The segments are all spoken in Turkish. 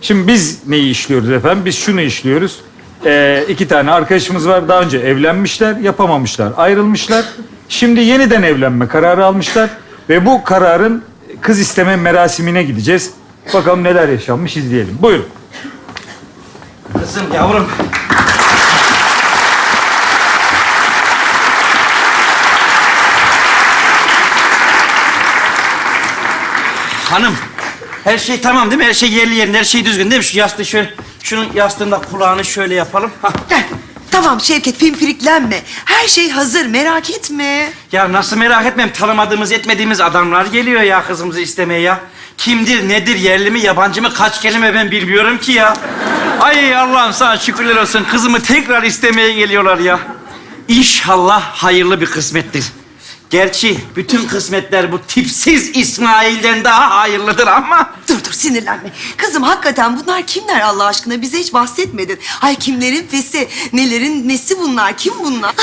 Şimdi biz neyi işliyoruz efendim? Biz şunu işliyoruz. Ee, iki tane arkadaşımız var. Daha önce evlenmişler, yapamamışlar, ayrılmışlar. Şimdi yeniden evlenme kararı almışlar. Ve bu kararın kız isteme merasimine gideceğiz. Bakalım neler yaşanmış izleyelim. Buyurun. Kızım yavrum. Hanım, her şey tamam değil mi? Her şey yerli yerinde, her şey düzgün değil mi? Şu yastığı şöyle, şunun yastığında kulağını şöyle yapalım. Hah. Gel. Tamam Şevket, pimpiriklenme. Her şey hazır, merak etme. Ya nasıl merak etmem, tanımadığımız, etmediğimiz adamlar geliyor ya kızımızı istemeye ya. Kimdir, nedir, yerli mi, yabancı mı, kaç kelime ben bilmiyorum ki ya. Ay Allah'ım sana şükürler olsun, kızımı tekrar istemeye geliyorlar ya. İnşallah hayırlı bir kısmettir. Gerçi bütün kısmetler bu tipsiz İsmail'den daha hayırlıdır ama... Dur dur sinirlenme. Kızım hakikaten bunlar kimler Allah aşkına? Bize hiç bahsetmedin. Ay kimlerin fesi, nelerin nesi bunlar? Kim bunlar?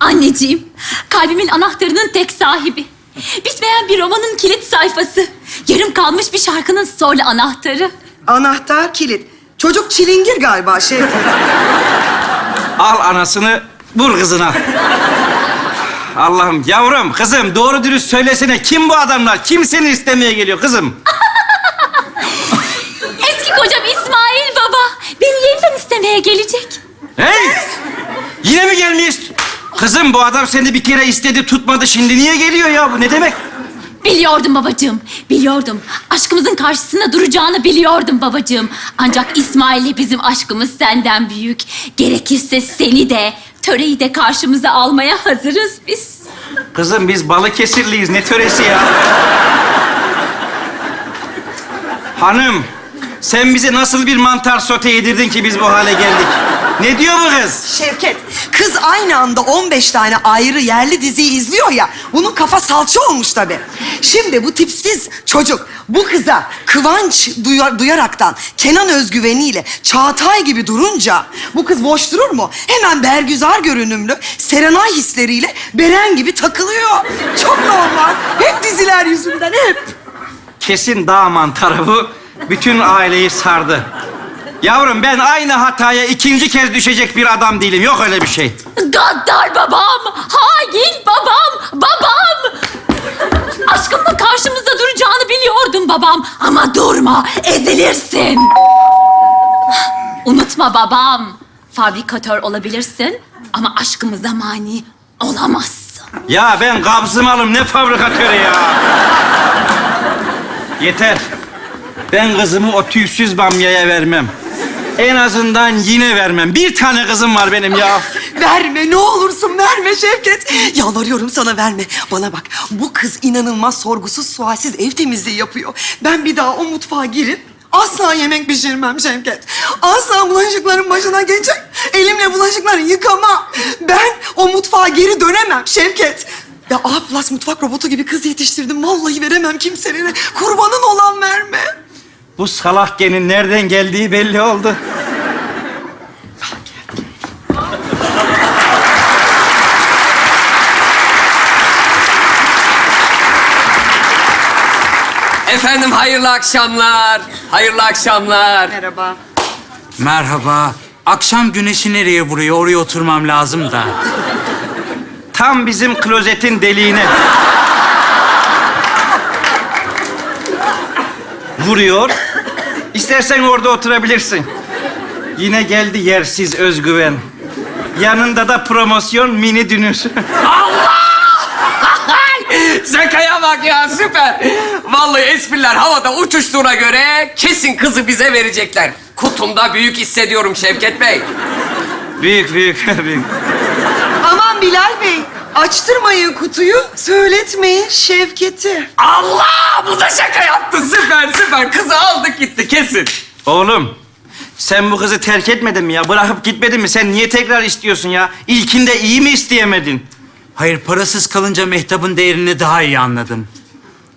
Anneciğim, kalbimin anahtarının tek sahibi. Bitmeyen bir romanın kilit sayfası. Yarım kalmış bir şarkının zorlu anahtarı. Anahtar, kilit. Çocuk çilingir galiba Şevket. Al anasını, vur kızına. Allah'ım yavrum, kızım doğru dürüst söylesene. Kim bu adamlar? Kim seni istemeye geliyor kızım? Eski kocam İsmail baba beni yeniden istemeye gelecek. Hey! Yine mi gelmiş? Kızım bu adam seni bir kere istedi tutmadı. Şimdi niye geliyor ya? Bu ne demek? Biliyordum babacığım, biliyordum. Aşkımızın karşısında duracağını biliyordum babacığım. Ancak İsmail'le bizim aşkımız senden büyük. Gerekirse seni de, töreyi de karşımıza almaya hazırız biz. Kızım biz Balıkesirliyiz. Ne töresi ya? Hanım, sen bize nasıl bir mantar sote yedirdin ki biz bu hale geldik? Ne diyor bu kız? Şevket, kız aynı anda 15 tane ayrı yerli diziyi izliyor ya. Bunun kafa salça olmuş tabii. Şimdi bu tipsiz çocuk bu kıza kıvanç duyar, duyaraktan Kenan özgüveniyle Çağatay gibi durunca bu kız boş durur mu? Hemen Bergüzar görünümlü Serenay hisleriyle Beren gibi takılıyor. Çok normal. Hep diziler yüzünden hep. Kesin dağ mantarı bu. Bütün aileyi sardı. Yavrum ben aynı hataya ikinci kez düşecek bir adam değilim. Yok öyle bir şey. Gaddar babam, hain babam, babam. Aşkımla karşımızda duracağını biliyordum babam. Ama durma, ezilirsin. Unutma babam. Fabrikatör olabilirsin ama aşkımıza mani olamazsın. Ya ben kabzımalım ne fabrikatörü ya. Yeter. Ben kızımı o tüysüz bamyaya vermem. En azından yine vermem. Bir tane kızım var benim ya. Verme ne olursun verme Şevket. Yalvarıyorum sana verme. Bana bak bu kız inanılmaz sorgusuz sualsiz ev temizliği yapıyor. Ben bir daha o mutfağa girip asla yemek pişirmem Şevket. Asla bulaşıkların başına geçip elimle bulaşıkları yıkamam. Ben o mutfağa geri dönemem Şevket. Ya A mutfak robotu gibi kız yetiştirdim. Vallahi veremem kimselere. Kurbanın olan verme. Bu salak genin nereden geldiği belli oldu. Efendim hayırlı akşamlar. Hayırlı akşamlar. Merhaba. Merhaba. Akşam güneşi nereye vuruyor? Oraya oturmam lazım da. Tam bizim klozetin deliğine. Vuruyor. İstersen orada oturabilirsin. Yine geldi yersiz özgüven. Yanında da promosyon mini dünür. Zekaya bak ya süper. Vallahi espriler havada uçuştuğuna göre kesin kızı bize verecekler. Kutumda büyük hissediyorum Şevket Bey. büyük büyük büyük. Aman Bilal Bey. Açtırmayın kutuyu, söyletmeyin Şevket'i. Allah bu da şaka yaptı. Süper süper. Kızı aldık gitti kesin. Oğlum, sen bu kızı terk etmedin mi ya? Bırakıp gitmedin mi? Sen niye tekrar istiyorsun ya? İlkinde iyi mi isteyemedin? Hayır, parasız kalınca Mehtap'ın değerini daha iyi anladım.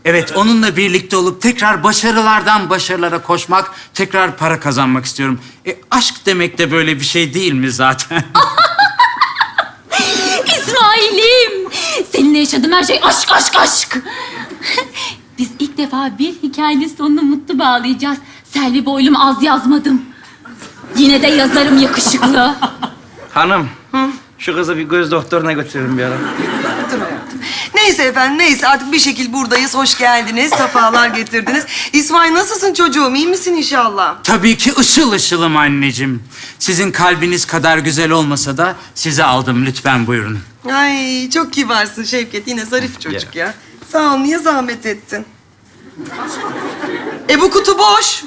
Evet, onunla birlikte olup tekrar başarılardan başarılara koşmak, tekrar para kazanmak istiyorum. E, aşk demek de böyle bir şey değil mi zaten? seninle yaşadığım her şey aşk, aşk, aşk. Biz ilk defa bir hikayenin sonunu mutlu bağlayacağız. Selvi boylum az yazmadım. Yine de yazarım yakışıklı. Hanım, şu kızı bir göz doktoruna götürelim bir ara. Neyse efendim neyse artık bir şekil buradayız. Hoş geldiniz. Safalar getirdiniz. İsmail nasılsın çocuğum? İyi misin inşallah? Tabii ki ışıl ışılım anneciğim. Sizin kalbiniz kadar güzel olmasa da size aldım. Lütfen buyurun. Ay çok kibarsın Şevket. Yine zarif çocuk ya. Sağ ol. Niye zahmet ettin? E bu kutu boş.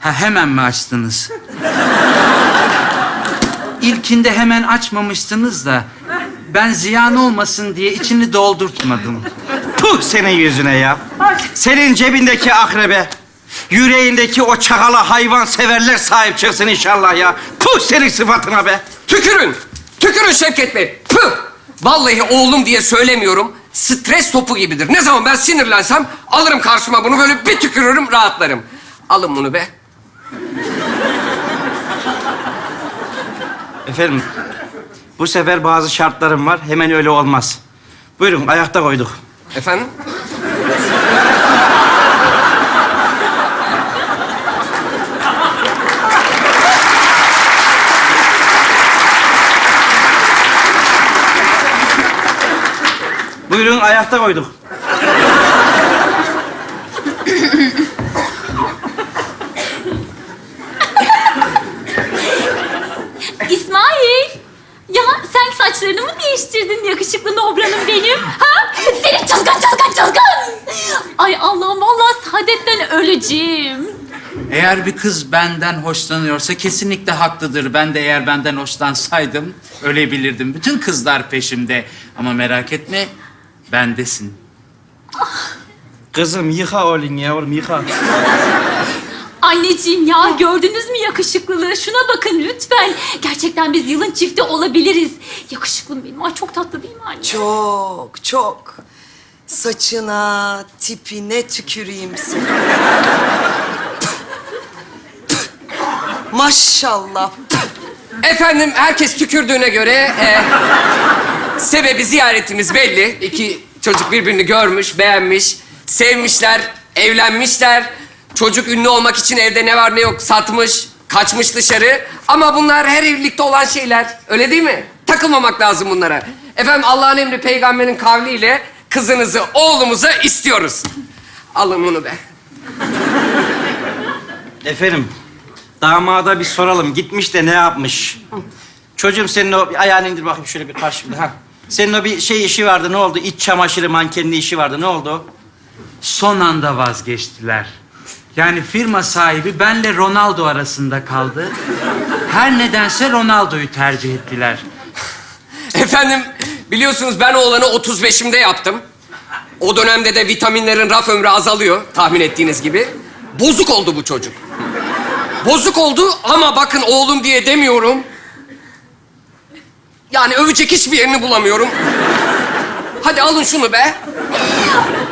Ha hemen mi açtınız? İlkinde hemen açmamıştınız da ben ziyan olmasın diye içini doldurtmadım. Puh senin yüzüne ya. Senin cebindeki akrebe, yüreğindeki o çakala hayvan severler sahip çıksın inşallah ya. Puh senin sıfatına be. Tükürün. Tükürün Şevket Bey. Püh. Vallahi oğlum diye söylemiyorum. Stres topu gibidir. Ne zaman ben sinirlensem alırım karşıma bunu böyle bir tükürürüm rahatlarım. Alın bunu be. Efendim, bu sefer bazı şartlarım var. Hemen öyle olmaz. Buyurun, ayakta koyduk. Efendim? Buyurun, ayakta koyduk. İsmail! Ya sen saçlarını mı değiştirdin yakışıklı nobranım benim? Ha? Seni çılgın çılgın çılgın! Ay Allah'ım vallahi saadetten öleceğim. Eğer bir kız benden hoşlanıyorsa kesinlikle haklıdır. Ben de eğer benden hoşlansaydım ölebilirdim. Bütün kızlar peşimde. Ama merak etme bendesin. Kızım yıka oğlum yavrum yıka. Anneciğim ya gördünüz mü yakışıklılığı? Şuna bakın lütfen. Gerçekten biz yılın çifti olabiliriz. Yakışıklım benim. Ay çok tatlı değil mi anne? Çok çok. Saçına, tipine tüküreyim seni. Maşallah. Efendim herkes tükürdüğüne göre e, sebebi ziyaretimiz belli. İki çocuk birbirini görmüş, beğenmiş, sevmişler, evlenmişler. Çocuk ünlü olmak için evde ne var ne yok satmış, kaçmış dışarı. Ama bunlar her evlilikte olan şeyler. Öyle değil mi? Takılmamak lazım bunlara. Efendim Allah'ın emri peygamberin kavliyle kızınızı oğlumuza istiyoruz. Alın bunu be. Efendim, damada bir soralım. Gitmiş de ne yapmış? Çocuğum senin o... Bir ayağını indir bakayım şöyle bir karşımda. Ha. Senin o bir şey işi vardı. Ne oldu? İç çamaşırı mankenli işi vardı. Ne oldu? Son anda vazgeçtiler. Yani firma sahibi benle Ronaldo arasında kaldı. Her nedense Ronaldo'yu tercih ettiler. Efendim biliyorsunuz ben oğlanı 35'imde yaptım. O dönemde de vitaminlerin raf ömrü azalıyor tahmin ettiğiniz gibi. Bozuk oldu bu çocuk. Bozuk oldu ama bakın oğlum diye demiyorum. Yani övecek hiçbir yerini bulamıyorum. Hadi alın şunu be.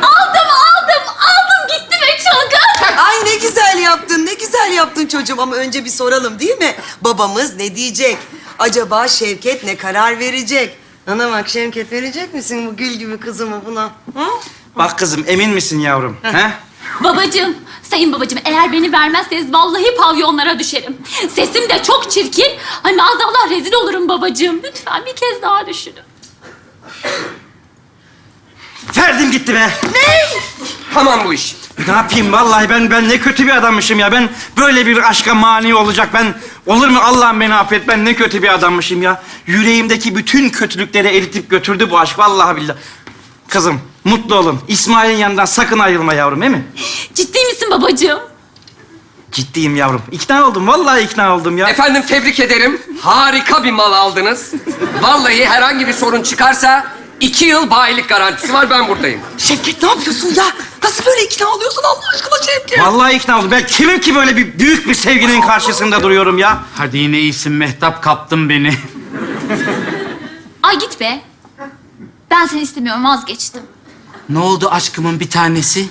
Aldım aldım aldım gitti be çılgın. Ay ne güzel yaptın, ne güzel yaptın çocuğum. Ama önce bir soralım değil mi? Babamız ne diyecek? Acaba Şevket ne karar verecek? Ana bak Şevket verecek misin bu gül gibi kızımı buna? Hı? Bak kızım emin misin yavrum? He? Babacığım, sayın babacığım eğer beni vermezseniz vallahi pavyonlara düşerim. Sesim de çok çirkin. Ay maazallah rezil olurum babacığım. Lütfen bir kez daha düşünün. Verdim gitti be. Tamam bu iş. Ne yapayım vallahi ben ben ne kötü bir adammışım ya. Ben böyle bir aşka mani olacak. Ben olur mu Allah'ım beni affet. Ben ne kötü bir adammışım ya. Yüreğimdeki bütün kötülükleri eritip götürdü bu aşk vallahi billahi. Kızım mutlu olun. İsmail'in yanından sakın ayrılma yavrum değil mi? Ciddi misin babacığım? Ciddiyim yavrum. İkna oldum. Vallahi ikna oldum ya. Efendim tebrik ederim. Harika bir mal aldınız. Vallahi herhangi bir sorun çıkarsa iki yıl bayilik garantisi var ben buradayım. Şevket ne yapıyorsun ya? Nasıl böyle ikna oluyorsun Allah aşkına Şevket? Vallahi ikna oldum. Ben kimim ki böyle bir büyük bir sevginin karşısında duruyorum ya? Hadi yine iyisin Mehtap kaptın beni. Ay git be. Ben seni istemiyorum vazgeçtim. Ne oldu aşkımın bir tanesi?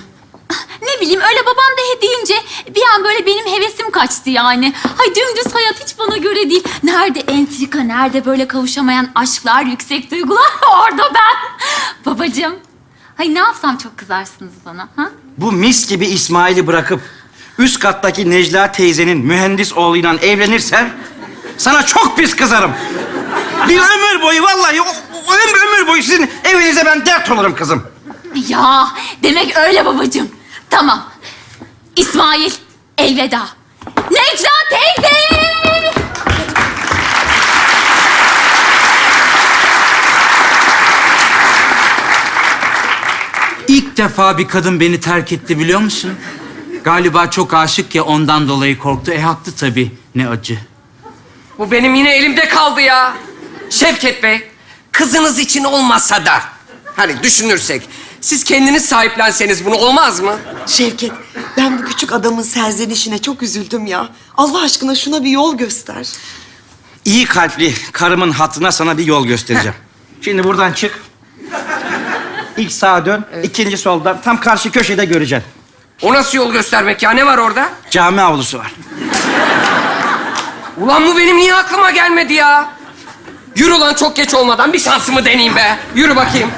Bileyim öyle babam da he deyince bir an böyle benim hevesim kaçtı yani. Hay dümdüz hayat hiç bana göre değil. Nerede entrika, nerede böyle kavuşamayan aşklar, yüksek duygular orada ben. Babacığım, hay ne yapsam çok kızarsınız bana ha? Bu mis gibi İsmail'i bırakıp üst kattaki Necla teyzenin mühendis oğluyla evlenirsen sana çok pis kızarım. Bir ömür boyu vallahi o, o ömür, ömür boyu sizin evinize ben dert olurum kızım. Ya demek öyle babacığım. Tamam. İsmail elveda. Necla teyze! İlk defa bir kadın beni terk etti biliyor musun? Galiba çok aşık ya ondan dolayı korktu. E haklı tabii. Ne acı. Bu benim yine elimde kaldı ya. Şevket Bey, kızınız için olmasa da hani düşünürsek siz kendiniz sahiplenseniz bunu olmaz mı? Şevket, ben bu küçük adamın serzenişine çok üzüldüm ya. Allah aşkına şuna bir yol göster. İyi kalpli karımın hatırına sana bir yol göstereceğim. Şimdi buradan çık. İlk sağa dön, ikinci soldan. Tam karşı köşede göreceksin. O nasıl yol göstermek ya? Ne var orada? Cami avlusu var. Ulan bu benim niye aklıma gelmedi ya? Yürü lan çok geç olmadan bir şansımı deneyeyim be. Yürü bakayım.